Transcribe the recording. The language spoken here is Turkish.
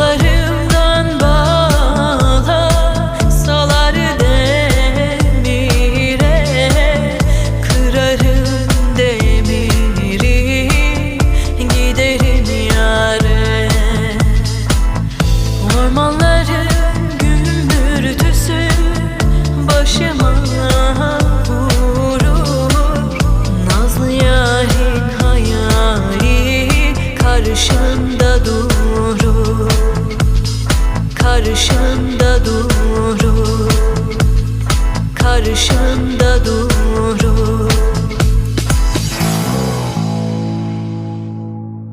Kollarımdan bağla Salar demire Kırarım demiri Giderim yâre. Ormanların gümürtüsü Başıma vurur. Nazlı yarin hayali Karşında karşında durur Karşında durur